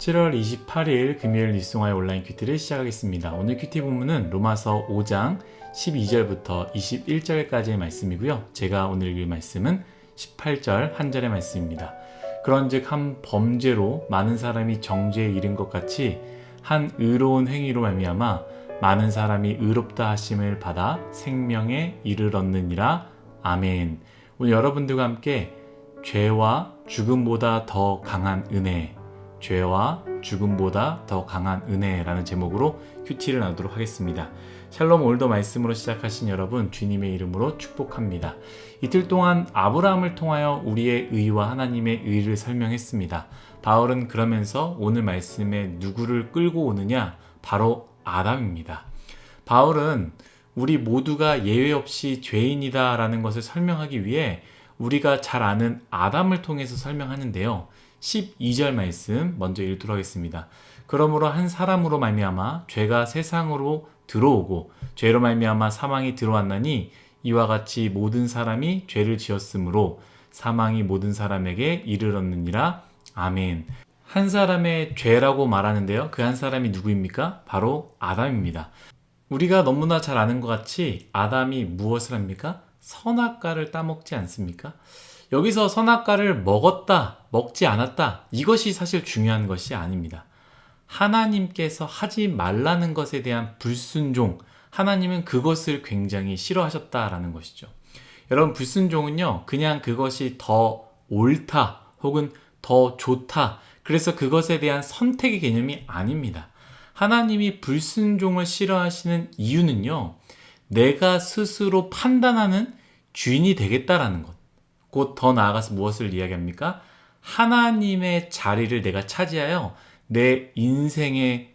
7월 28일 금요일 뉴스송화의 온라인 큐티를 시작하겠습니다. 오늘 큐티 본문은 로마서 5장 12절부터 21절까지의 말씀이고요. 제가 오늘 읽을 말씀은 18절 한 절의 말씀입니다. 그런즉 한 범죄로 많은 사람이 정죄에 이른 것 같이 한 의로운 행위로 말미암아 많은 사람이 의롭다 하심을 받아 생명에 이르렀느니라. 아멘. 오늘 여러분들과 함께 죄와 죽음보다 더 강한 은혜 죄와 죽음보다 더 강한 은혜라는 제목으로 큐티를 나누도록 하겠습니다. 샬롬 올더 말씀으로 시작하신 여러분 주님의 이름으로 축복합니다. 이틀 동안 아브라함을 통하여 우리의 의와 하나님의 의를 설명했습니다. 바울은 그러면서 오늘 말씀에 누구를 끌고 오느냐? 바로 아담입니다. 바울은 우리 모두가 예외 없이 죄인이다라는 것을 설명하기 위해 우리가 잘 아는 아담을 통해서 설명하는데요. 12절 말씀 먼저 읽도록 하겠습니다. 그러므로 한 사람으로 말미암아 죄가 세상으로 들어오고 죄로 말미암아 사망이 들어왔나니 이와 같이 모든 사람이 죄를 지었으므로 사망이 모든 사람에게 이르렀느니라. 아멘. 한 사람의 죄라고 말하는데요. 그 한 사람이 누구입니까? 바로 아담입니다. 우리가 너무나 잘 아는 것 같이 아담이 무엇을 합니까? 선악과를 따먹지 않습니까? 여기서 선악과를 먹었다, 먹지 않았다, 이것이 사실 중요한 것이 아닙니다. 하나님께서 하지 말라는 것에 대한 불순종, 하나님은 그것을 굉장히 싫어하셨다라는 것이죠. 여러분, 불순종은요, 그냥 그것이 더 옳다, 혹은 더 좋다, 그래서 그것에 대한 선택의 개념이 아닙니다. 하나님이 불순종을 싫어하시는 이유는요, 내가 스스로 판단하는 주인이 되겠다라는 것. 곧 더 나아가서 무엇을 이야기합니까? 하나님의 자리를 내가 차지하여 내 인생의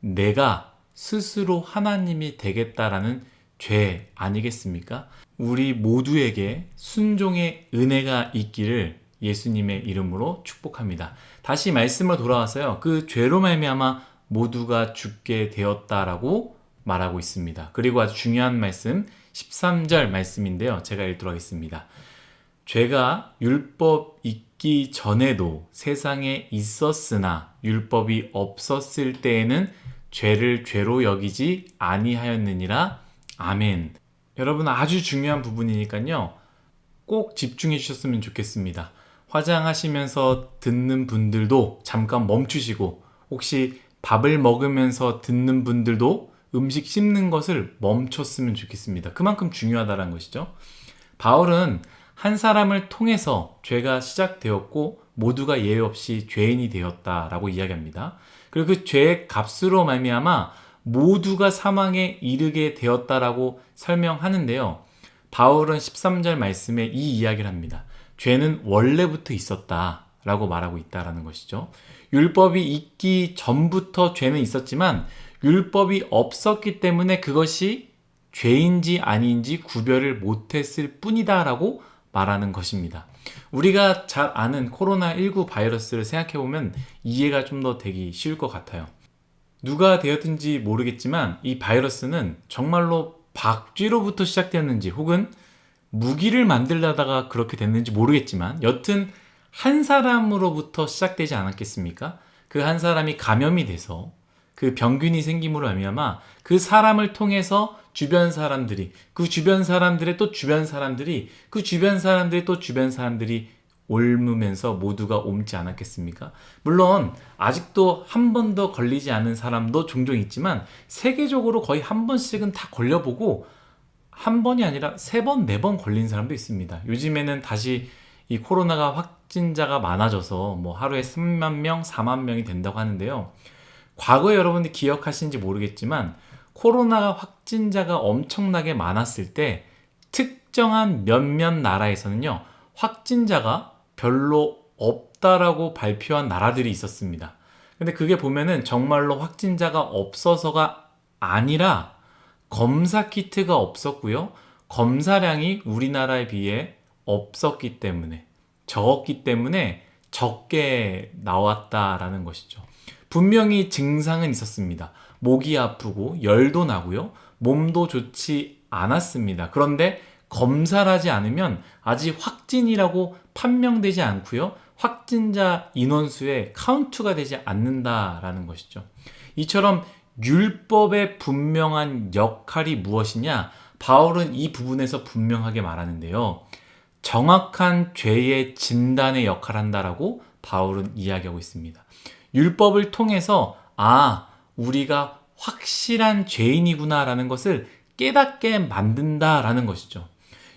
내가 스스로 하나님이 되겠다라는 죄 아니겠습니까? 우리 모두에게 순종의 은혜가 있기를 예수님의 이름으로 축복합니다. 다시 말씀으로 돌아와서요. 그 죄로 말미암아 모두가 죽게 되었다라고 말하고 있습니다. 그리고 아주 중요한 말씀 13절 말씀인데요. 제가 읽도록 하겠습니다. 죄가 율법 있기 전에도 세상에 있었으나 율법이 없었을 때에는 죄를 죄로 여기지 아니하였느니라. 아멘. 여러분 아주 중요한 부분이니까요. 꼭 집중해 주셨으면 좋겠습니다. 화장하시면서 듣는 분들도 잠깐 멈추시고 혹시 밥을 먹으면서 듣는 분들도 음식 씹는 것을 멈췄으면 좋겠습니다. 그만큼 중요하다는 것이죠. 바울은 한 사람을 통해서 죄가 시작되었고 모두가 예외 없이 죄인이 되었다라고 이야기합니다. 그리고 그 죄의 값으로 말미암아 모두가 사망에 이르게 되었다라고 설명하는데요. 바울은 13절 말씀에 이 이야기를 합니다. 죄는 원래부터 있었다라고 말하고 있다라는 것이죠. 율법이 있기 전부터 죄는 있었지만 율법이 없었기 때문에 그것이 죄인지 아닌지 구별을 못했을 뿐이다라고 말하는 것입니다. 우리가 잘 아는 코로나19 바이러스를 생각해보면 이해가 좀 더 되기 쉬울 것 같아요. 누가 되었든지 모르겠지만 이 바이러스는 정말로 박쥐로부터 시작되었는지 혹은 무기를 만들려다가 그렇게 됐는지 모르겠지만 여튼 한 사람으로부터 시작되지 않았겠습니까? 그 한 사람이 감염이 돼서 그 병균이 생김으로 말미암아 그 사람을 통해서 주변 사람들이 그 주변 사람들의 또 주변 사람들이 그 주변 사람들의 또 주변 사람들이 옮으면서 모두가 옮지 않았겠습니까? 물론 아직도 한 번도 걸리지 않은 사람도 종종 있지만 세계적으로 거의 한 번씩은 다 걸려보고 한 번이 아니라 세 번, 네 번 걸린 사람도 있습니다. 요즘에는 다시 이 코로나가 확진자가 많아져서 뭐 하루에 3만 명, 4만 명이 된다고 하는데요. 과거에 여러분들이 기억하시는지 모르겠지만 코로나 확진자가 엄청나게 많았을 때 특정한 몇몇 나라에서는요. 확진자가 별로 없다라고 발표한 나라들이 있었습니다. 근데 그게 보면은 정말로 확진자가 없어서가 아니라 검사 키트가 없었고요. 검사량이 우리나라에 비해 없었기 때문에 적었기 때문에 적게 나왔다라는 것이죠. 분명히 증상은 있었습니다. 목이 아프고 열도 나고요. 몸도 좋지 않았습니다. 그런데 검사를 하지 않으면 아직 확진이라고 판명되지 않고요. 확진자 인원수에 카운트가 되지 않는다라는 것이죠. 이처럼 율법의 분명한 역할이 무엇이냐? 바울은 이 부분에서 분명하게 말하는데요. 정확한 죄의 진단의 역할을 한다라고 바울은 이야기하고 있습니다. 율법을 통해서 아, 우리가 확실한 죄인이구나라는 것을 깨닫게 만든다라는 것이죠.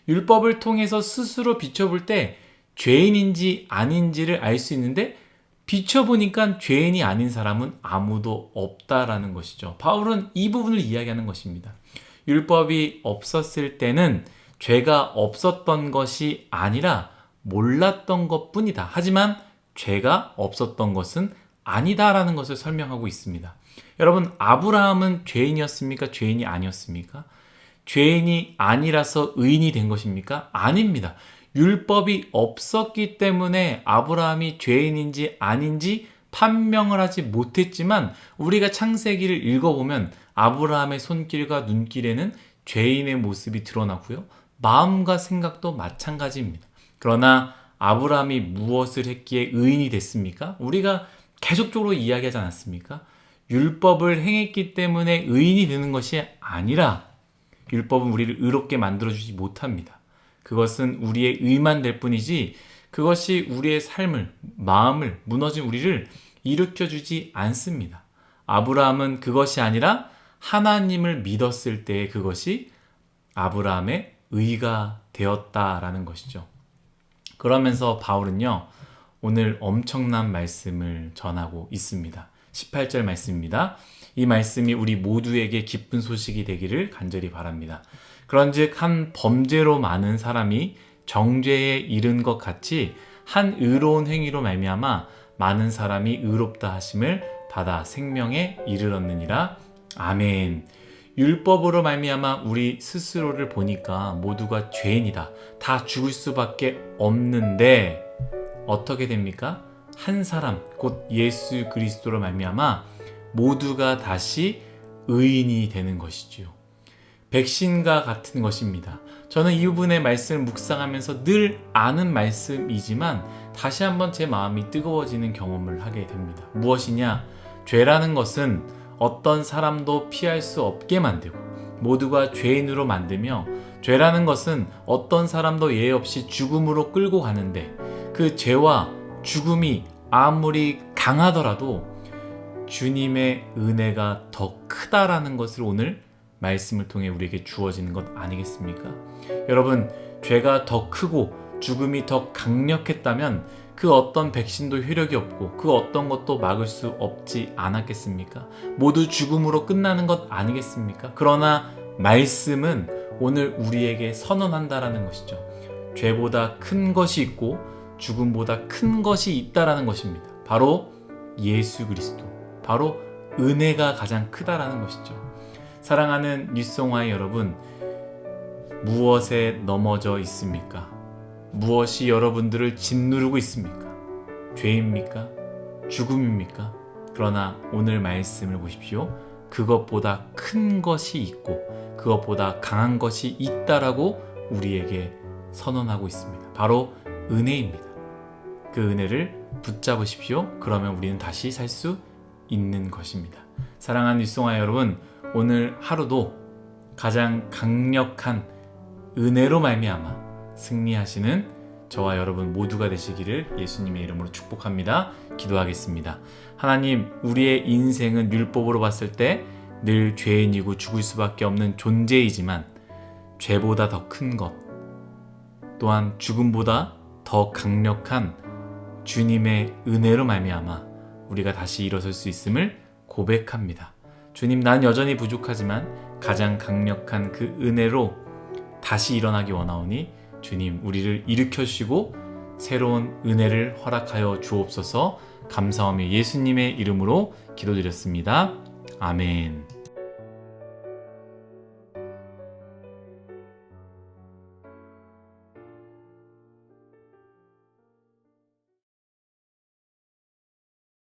율법을 통해서 스스로 비춰볼 때 죄인인지 아닌지를 알 수 있는데 비춰보니까 죄인이 아닌 사람은 아무도 없다라는 것이죠. 바울은 이 부분을 이야기하는 것입니다. 율법이 없었을 때는 죄가 없었던 것이 아니라 몰랐던 것 뿐이다. 하지만 죄가 없었던 것은 아니다라는 것을 설명하고 있습니다. 여러분, 아브라함은 죄인이었습니까? 죄인이 아니었습니까? 죄인이 아니라서 의인이 된 것입니까? 아닙니다. 율법이 없었기 때문에 아브라함이 죄인인지 아닌지 판명을 하지 못했지만 우리가 창세기를 읽어보면 아브라함의 손길과 눈길에는 죄인의 모습이 드러나고요. 마음과 생각도 마찬가지입니다. 그러나 아브라함이 무엇을 했기에 의인이 됐습니까? 우리가 계속적으로 이야기하지 않았습니까? 율법을 행했기 때문에 의인이 되는 것이 아니라 율법은 우리를 의롭게 만들어주지 못합니다. 그것은 우리의 의만 될 뿐이지 그것이 우리의 삶을, 마음을, 무너진 우리를 일으켜주지 않습니다. 아브라함은 그것이 아니라 하나님을 믿었을 때 그것이 아브라함의 의가 되었다라는 것이죠. 그러면서 바울은요, 오늘 엄청난 말씀을 전하고 있습니다. 18절 말씀입니다. 이 말씀이 우리 모두에게 기쁜 소식이 되기를 간절히 바랍니다. 그런즉 한 범죄로 많은 사람이 정죄에 이른 것 같이 한 의로운 행위로 말미암아 많은 사람이 의롭다 하심을 받아 생명에 이르렀느니라. 아멘. 율법으로 말미암아 우리 스스로를 보니까 모두가 죄인이다. 다 죽을 수밖에 없는데 어떻게 됩니까? 한 사람 곧 예수 그리스도로 말미암아 모두가 다시 의인이 되는 것이지요. 백신과 같은 것입니다. 저는 이 부분의 말씀을 묵상하면서 늘 아는 말씀이지만 다시 한번 제 마음이 뜨거워지는 경험을 하게 됩니다. 무엇이냐? 죄라는 것은 어떤 사람도 피할 수 없게 만들고 모두가 죄인으로 만들며 죄라는 것은 어떤 사람도 예외 없이 죽음으로 끌고 가는데 그 죄와 죽음이 아무리 강하더라도 주님의 은혜가 더 크다라는 것을 오늘 말씀을 통해 우리에게 주어지는 것 아니겠습니까? 여러분, 죄가 더 크고 죽음이 더 강력했다면 그 어떤 백신도 효력이 없고 그 어떤 것도 막을 수 없지 않았겠습니까? 모두 죽음으로 끝나는 것 아니겠습니까? 그러나 말씀은 오늘 우리에게 선언한다라는 것이죠. 죄보다 큰 것이 있고 죽음보다 큰 것이 있다라는 것입니다. 바로 예수 그리스도. 바로 은혜가 가장 크다라는 것이죠. 사랑하는 뉴송화의 여러분, 무엇에 넘어져 있습니까? 무엇이 여러분들을 짓누르고 있습니까? 죄입니까? 죽음입니까? 그러나 오늘 말씀을 보십시오. 그것보다 큰 것이 있고 그것보다 강한 것이 있다라고 우리에게 선언하고 있습니다. 바로 은혜입니다. 그 은혜를 붙잡으십시오. 그러면 우리는 다시 살 수 있는 것입니다. 사랑하는 뉴송화 여러분, 오늘 하루도 가장 강력한 은혜로 말미암아 승리하시는 저와 여러분 모두가 되시기를 예수님의 이름으로 축복합니다. 기도하겠습니다. 하나님, 우리의 인생은 율법으로 봤을 때 늘 죄인이고 죽을 수밖에 없는 존재이지만 죄보다 더 큰 것, 또한 죽음보다 더 강력한 주님의 은혜로 말미암아 우리가 다시 일어설 수 있음을 고백합니다. 주님, 난 여전히 부족하지만 가장 강력한 그 은혜로 다시 일어나기 원하오니 주님, 우리를 일으켜 주시고 새로운 은혜를 허락하여 주옵소서 감사하며 예수님의 이름으로 기도드렸습니다. 아멘.